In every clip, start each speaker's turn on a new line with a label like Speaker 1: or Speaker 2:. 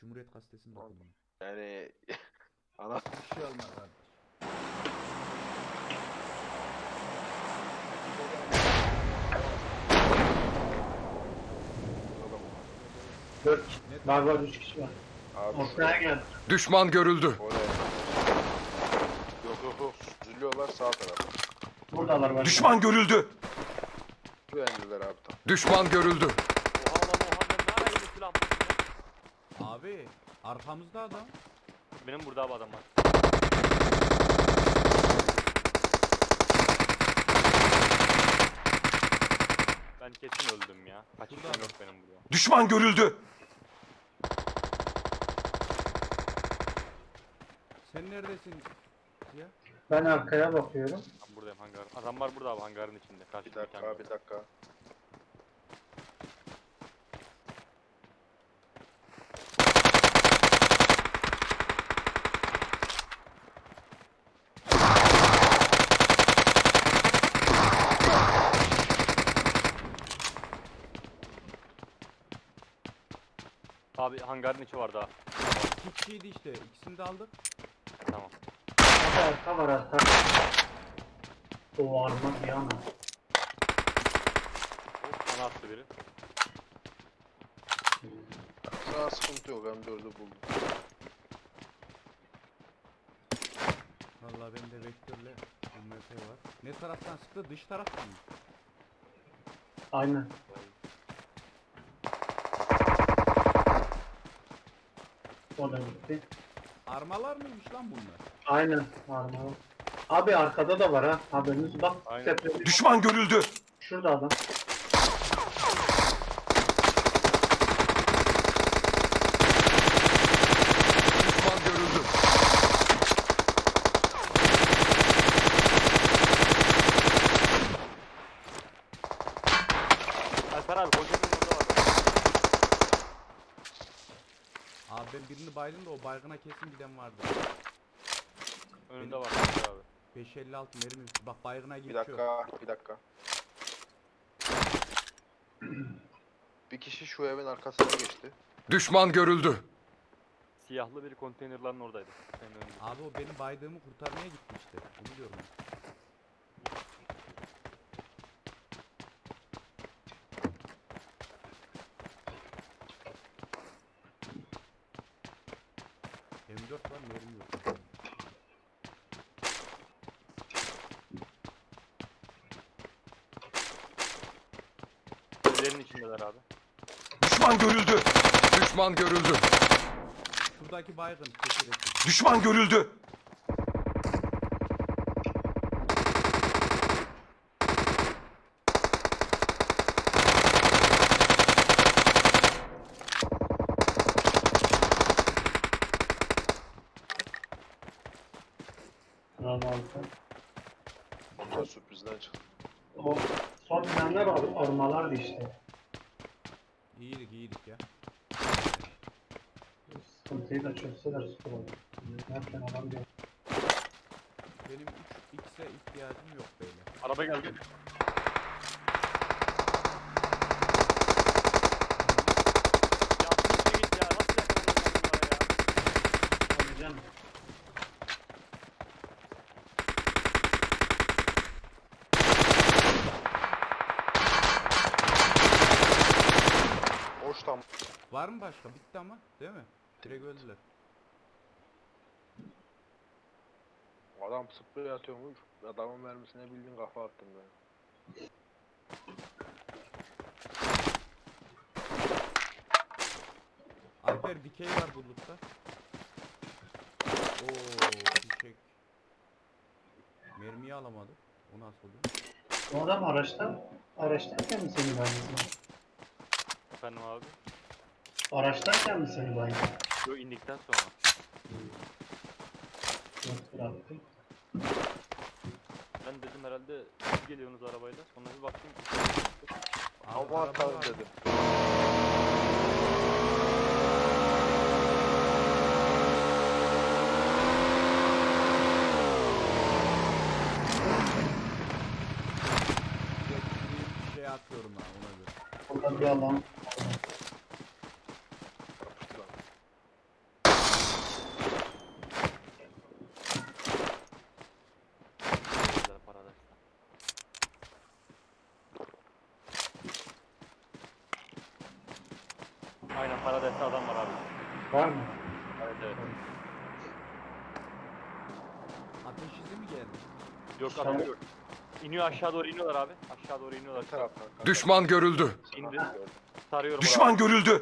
Speaker 1: Cumhuriyet Gazetesi'nde
Speaker 2: Vallahi.
Speaker 1: okudum.
Speaker 2: Yani ana
Speaker 1: Bir şey olmaz abi.
Speaker 3: Dört
Speaker 1: Net
Speaker 3: var var üç kişi var.
Speaker 2: abi
Speaker 3: Ortaya geldi.
Speaker 4: Düşman görüldü.
Speaker 2: oraya. Yok yok yok. Süzülüyorlar sağ tarafa.
Speaker 3: Buradalar var.
Speaker 4: Düşman görüldü.
Speaker 2: Güvendiler abi tam.
Speaker 4: Düşman görüldü.
Speaker 5: Oha lan oha ben ne ara yedi silah bu ya?
Speaker 1: Abi arkamızda adam.
Speaker 5: Benim burada abi adam var. Ben kesin öldüm ya. Kaç
Speaker 1: Burada
Speaker 5: yok benim burada.
Speaker 4: Düşman görüldü.
Speaker 1: Sen neredesin? Ya.
Speaker 3: Ben arkaya bakıyorum.
Speaker 5: Ben buradayım hangar. Adam var burada abi hangarın içinde.
Speaker 2: Bir
Speaker 5: Karşıdaki
Speaker 2: dakika bir dakika.
Speaker 5: Abi hangarın içi var daha.
Speaker 1: İki kişiydi işte. İkisini de aldık.
Speaker 5: Tamam.
Speaker 3: Arka arka var arka. O arma bir yana.
Speaker 5: Hop bana attı biri.
Speaker 2: Sağ sıkıntı yok. M4'ü buldum.
Speaker 1: Vallahi bende vektörle UMP var. Ne taraftan sıktı? Dış taraftan mı?
Speaker 3: Aynen. O da gitti.
Speaker 1: Armalar mıymış lan bunlar?
Speaker 3: Aynen arma. Abi arkada da var ha. Haberiniz bak.
Speaker 5: Aynen.
Speaker 4: Düşman görüldü.
Speaker 3: Şurada adam.
Speaker 4: Düşman görüldü.
Speaker 5: Alper abi kocanın orada var.
Speaker 1: Abi ben birini baydım da o baygına kesin giden vardı.
Speaker 5: Önünde var Alper abi.
Speaker 1: 556 mermi. Bak baygına
Speaker 2: Bir
Speaker 1: geçiyor.
Speaker 2: dakika. Bir dakika. Bir kişi şu evin arkasına geçti.
Speaker 4: Düşman görüldü.
Speaker 5: Siyahlı bir konteynerların oradaydı. Senin önünde.
Speaker 1: Abi o benim baydığımı kurtarmaya gitti işte. Onu diyorum. M4 var mermi yok.
Speaker 5: Evlerin içindeler abi.
Speaker 4: Düşman görüldü. Düşman görüldü.
Speaker 1: Şuradaki baygın.
Speaker 4: Düşman görüldü.
Speaker 3: Son binenler or ormalardı işte.
Speaker 1: İyiydik iyiydik ya.
Speaker 3: Sıkıntıyı da çözseler olur. Nereden adam diyor.
Speaker 1: Benim 3x'e ihtiyacım yok böyle.
Speaker 5: Araba geldi. Ya git ya. Nasıl yakaladın bunlara ya?
Speaker 3: Alacağım.
Speaker 2: Hoş tam.
Speaker 1: Var mı başka? Bitti ama değil mi? Direkt öldüler.
Speaker 2: Adam sprey atıyormuş. Adamın mermisine bildiğin kafa attım ben.
Speaker 1: Alper dikey var bulutta. Oo fişek. Mermiyi alamadı. O nasıl oluyor?
Speaker 3: O adam araçta, araçtayken mi seni bayıldı?
Speaker 5: Efendim abi.
Speaker 3: Araçtayken mi seni bayıldı?
Speaker 5: Yo indikten sonra.
Speaker 3: Yok bıraktım.
Speaker 5: Ben dedim herhalde siz geliyorsunuz arabayla. Sonra bir baktım.
Speaker 2: Atalım
Speaker 1: var.
Speaker 2: dedim.
Speaker 1: Bir şey atıyorum ha ona göre.
Speaker 3: Burada bir alan.
Speaker 2: Yapıştı lan.
Speaker 5: Aynen paradeste adam var abi.
Speaker 3: Var mı?
Speaker 5: Evet evet.
Speaker 1: Ateş izi mi geldi?
Speaker 5: Yok. İniyor aşağı doğru iniyorlar abi. Aşağı doğru iniyorlar.
Speaker 2: Kanka?
Speaker 4: Düşman görüldü.
Speaker 5: İndi. Sarıyorum
Speaker 4: Düşman
Speaker 5: abi.
Speaker 4: görüldü.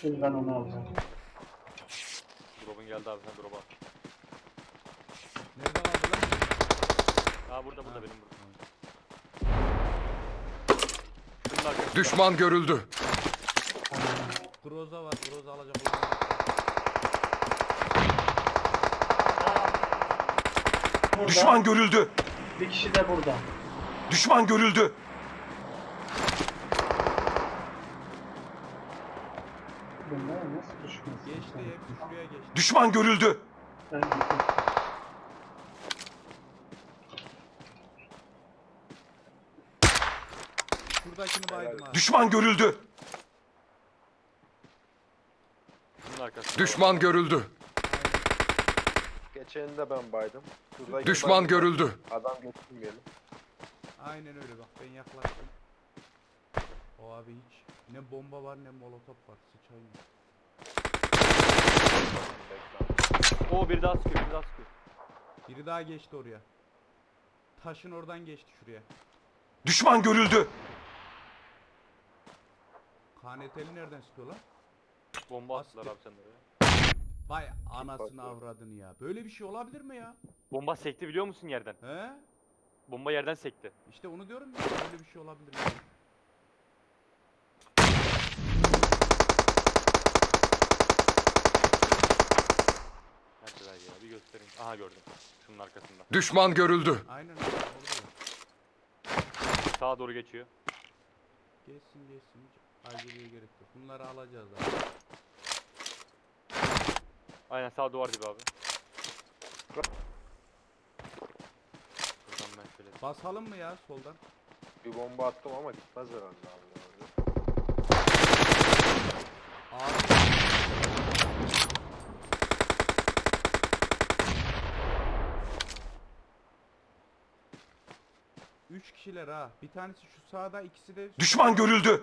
Speaker 3: Şimdi ben onu alacağım.
Speaker 5: Geldi abi sen drop'a.
Speaker 1: Nerede vardı lan?
Speaker 5: Aa burada burada
Speaker 1: Ha.
Speaker 5: benim burada. Şunun arkasında.
Speaker 4: Düşman görüldü.
Speaker 1: Groza var. Groza alacak olan.
Speaker 3: Burada.
Speaker 4: Düşman görüldü.
Speaker 3: Bir kişi de burada.
Speaker 4: Düşman görüldü.
Speaker 3: Bunlar nasıl düşmez?
Speaker 1: Geçti hepsi şuraya geçti.
Speaker 4: Düşman görüldü.
Speaker 3: Ben gittim.
Speaker 1: Şuradakini baydım ha.
Speaker 4: Düşman görüldü.
Speaker 5: Şunun arkasında.
Speaker 4: Düşman görüldü.
Speaker 2: Geçeni de ben baydım. Şuradaki
Speaker 4: Düşman
Speaker 2: baydım.
Speaker 4: görüldü.
Speaker 2: Adam geçtim gelin.
Speaker 1: Aynen öyle bak ben yaklaştım. O abi hiç ne bomba var ne molotof var sıçayım.
Speaker 5: Oo biri daha sıkıyor biri daha sıkıyor.
Speaker 1: Biri daha geçti oraya. Taşın oradan geçti şuraya.
Speaker 4: Düşman görüldü.
Speaker 1: KNT'li nereden sıkıyorlar?
Speaker 5: Bomba
Speaker 1: Bastı.
Speaker 5: attılar abi sen oraya.
Speaker 1: Vay anasını avradını ya. Böyle bir şey olabilir mi ya?
Speaker 5: Bomba sekti biliyor musun yerden?
Speaker 1: He?
Speaker 5: Bomba yerden sekti.
Speaker 1: İşte onu diyorum ya. Böyle bir şey olabilir mi?
Speaker 5: Neredeler ya bir göstereyim. Aha gördüm. Şunun arkasında.
Speaker 4: Düşman görüldü.
Speaker 1: Aynen öyle. Orada ya.
Speaker 5: Sağa doğru geçiyor.
Speaker 1: Geçsin geçsin. Hiç aceleye gerek yok. Bunları alacağız abi.
Speaker 5: Aynen sağ duvar dibi abi. Buradan ben şöyle.
Speaker 1: Basalım mı ya soldan?
Speaker 2: Bir bomba attım ama gitmez herhalde abi.
Speaker 1: Abi. Kişiler ha. Bir tanesi şu sağda, ikisi de...
Speaker 4: Düşman görüldü.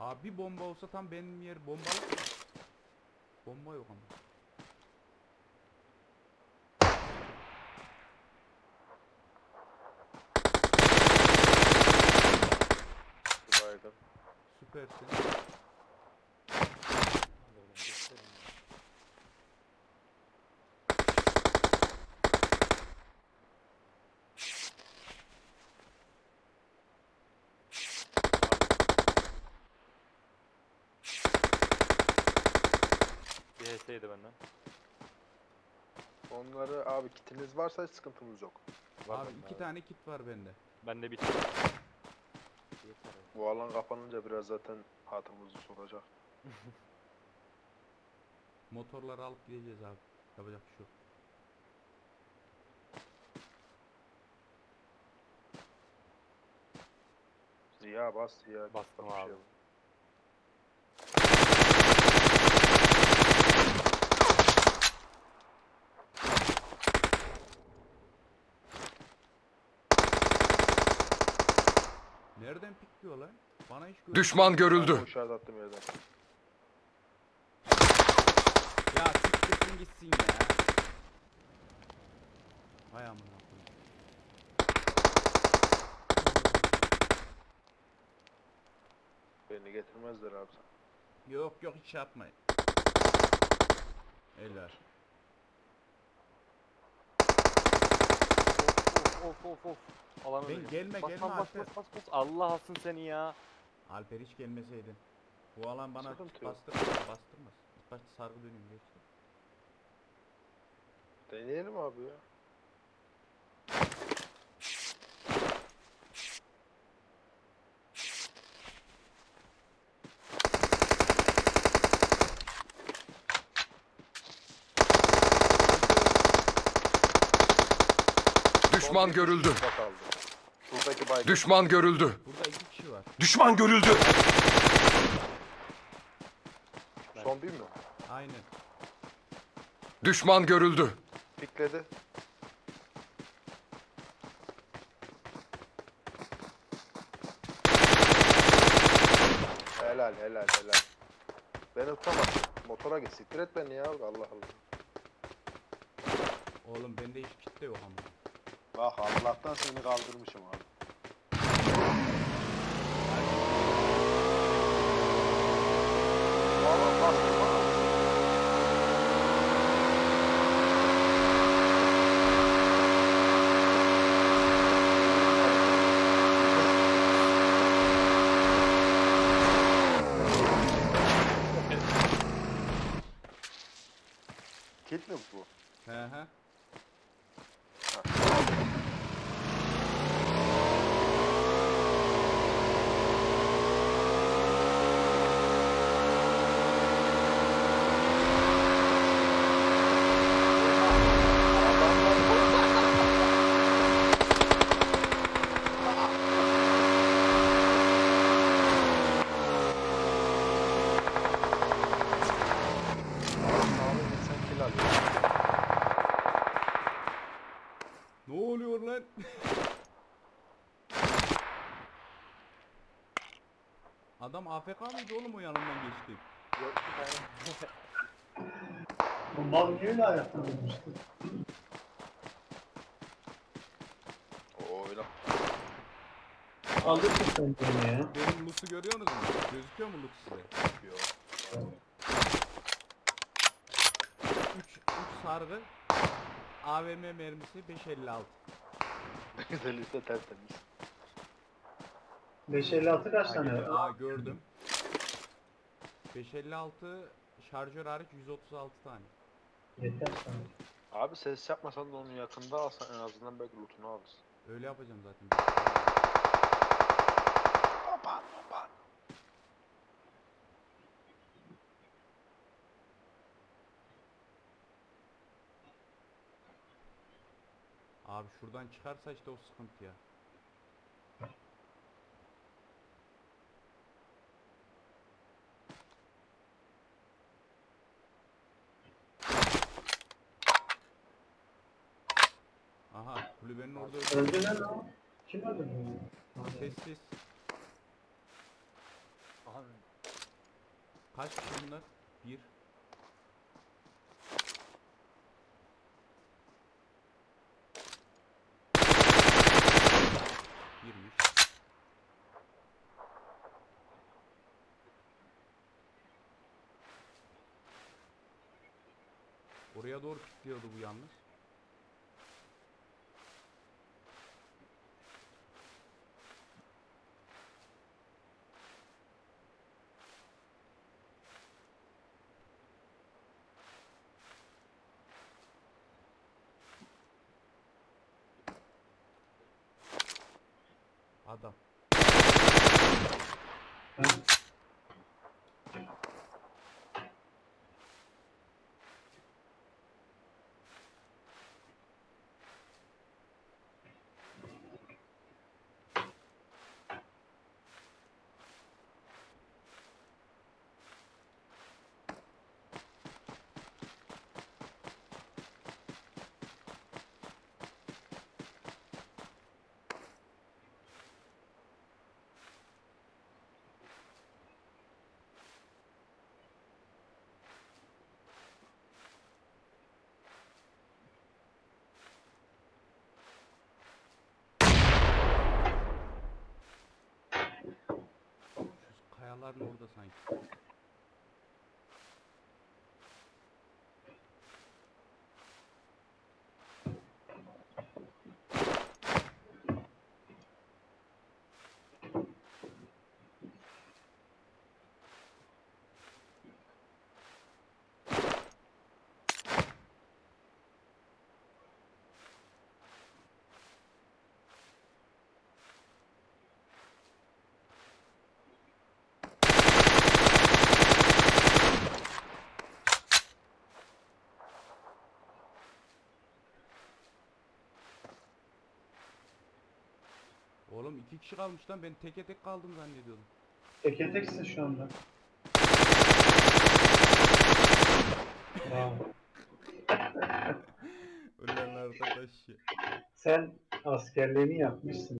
Speaker 1: Abi bir bomba olsa tam benim yer bombalı. Bomba yok ama. Süpersin.
Speaker 2: Onları abi kitiniz varsa hiç sıkıntımız yok.
Speaker 5: Var
Speaker 1: Abi
Speaker 5: bende
Speaker 1: iki tane kit var bende.
Speaker 5: Bende bir tane. Yeter abi.
Speaker 2: Bu alan kapanınca biraz zaten hatırımızı soracak.
Speaker 1: Motorları alıp gideceğiz abi. Yapacak bir şey yok.
Speaker 2: Ziya bas Ziya.
Speaker 5: Bastım
Speaker 2: Bir şey
Speaker 5: abi.
Speaker 2: yok.
Speaker 1: Nereden pikliyor lan? Bana hiç görünmüyor.
Speaker 4: Düşman görüldü.
Speaker 2: bu işaret attım yerden.
Speaker 1: Ya siktirsin gitsin ya. Hay amına koyayım.
Speaker 2: Beni getirmezler abi.
Speaker 1: Yok yok hiç yapmayın. Eller.
Speaker 5: Of of of. Alanı
Speaker 1: Ben gelme,
Speaker 5: bas,
Speaker 1: gelme
Speaker 5: bas, bas,
Speaker 1: Alper.
Speaker 5: bas, bas, bas. Allah alsın seni ya.
Speaker 1: Alper hiç gelmeseydin. Bu alan bana
Speaker 2: Sıkıntı yok.
Speaker 1: bastırmaz, bastırmaz. İlk başta sargı döneyim geçti.
Speaker 2: Deneyelim abi ya.
Speaker 4: Düşman görüldü.
Speaker 2: Şuradaki baygın.
Speaker 4: Düşman görüldü.
Speaker 1: Burada iki kişi var.
Speaker 4: Düşman görüldü.
Speaker 2: Son bir mi?
Speaker 1: Aynen.
Speaker 4: Düşman görüldü.
Speaker 2: Pikledi. Helal helal helal. Beni tutamaz. Motora git. Siktir et beni ya. Allah Allah.
Speaker 1: Oğlum bende hiç kitle yok ama.
Speaker 2: Bak Allah'tan seni kaldırmışım abi. Valla bak bak. Kit mi bu?
Speaker 1: He he.
Speaker 2: Abi sen kill alıyorsun.
Speaker 1: Ne Adam AFK mıydı oğlum o yanından geçti?
Speaker 3: Bu mal niye öyle ayakta durmuştu?
Speaker 2: Oo öyle.
Speaker 3: Alırsın sen beni ya.
Speaker 1: Benim loot'u görüyorsunuz mu? Gözüküyor mu loot size?
Speaker 2: Yok.
Speaker 1: 3 3 sargı AVM mermisi 556.
Speaker 2: Güzel liste tertemiz.
Speaker 3: 556 kaç tane?
Speaker 1: Aa gördüm. 556 şarjör hariç 136 tane.
Speaker 3: Yeter sana.
Speaker 2: Abi ses yapmasan da onu yakında alsan en azından belki lootunu alırsın.
Speaker 1: Öyle yapacağım zaten.
Speaker 2: Aman
Speaker 1: Abi şuradan çıkarsa işte o sıkıntı ya. Aha kulübenin orada öldü.
Speaker 3: Öldü lan. Kim öldü bunu?
Speaker 1: Sessiz. Kaç kişi bunlar? Bir. Oraya doğru kilitliyordu bu yalnız. Adam. Şu note the sign. İki kişi kalmış lan ben teke tek kaldım zannediyordum.
Speaker 3: Teke teksin şu anda. Bravo.
Speaker 1: Arkadaş ya.
Speaker 3: Sen askerliğini yapmışsın.